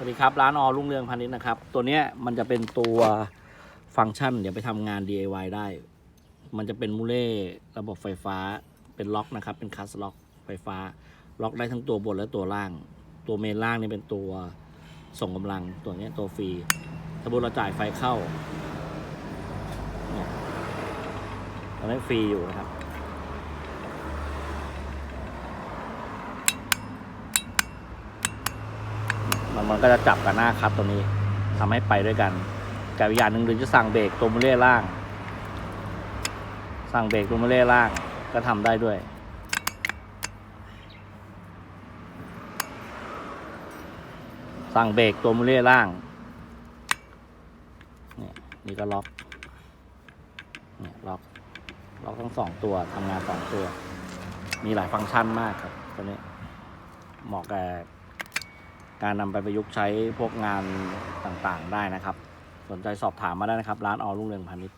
สวัสดีครับ ร้านอรุ่งเรืองพาณิชย์นะครับ ตัวเนี้ยมันจะเป็นตัวฟังก์ชัน เดี๋ยวไปทำงาน DIY ได้ มันจะเป็นมูเล่ระบบไฟฟ้าเป็นล็อกนะครับ เป็นคัสล็อกไฟฟ้า ล็อกได้ทั้งตัวบนและตัวล่าง ตัวเมนล่างนี่เป็นตัวส่งกำลังตัวเนี้ยตัวฟรีถ้าบุเราจ่ายไฟเข้าเนี่ยตอนนี้ฟรีอยู่นะครับ มันมันก็จะจับกับหน้าคัดตัวนี้ทำให้ไปด้วยกันกับอีกอย่างหนึ่งหรือจะสั่งเบรกตัวมูเล่ล่าง สั่งเบรกตัวมูเล่ล่างก็ทำได้ด้วยสั่งเบรกตัวมูเล่ล่างเนี่ยนี่ก็ล็อกเนี่ยล็อกล็อกทั้งสองตัวทำงานสองตัว มีหลายฟังก์ชันมากครับตัวนี้เหมาะกับ การนำไปประยุกต์ใช้พวกงานต่างๆ ได้นะครับ สนใจสอบถามมาได้นะครับ ร้านออรุ่งเรืองพาณิชย์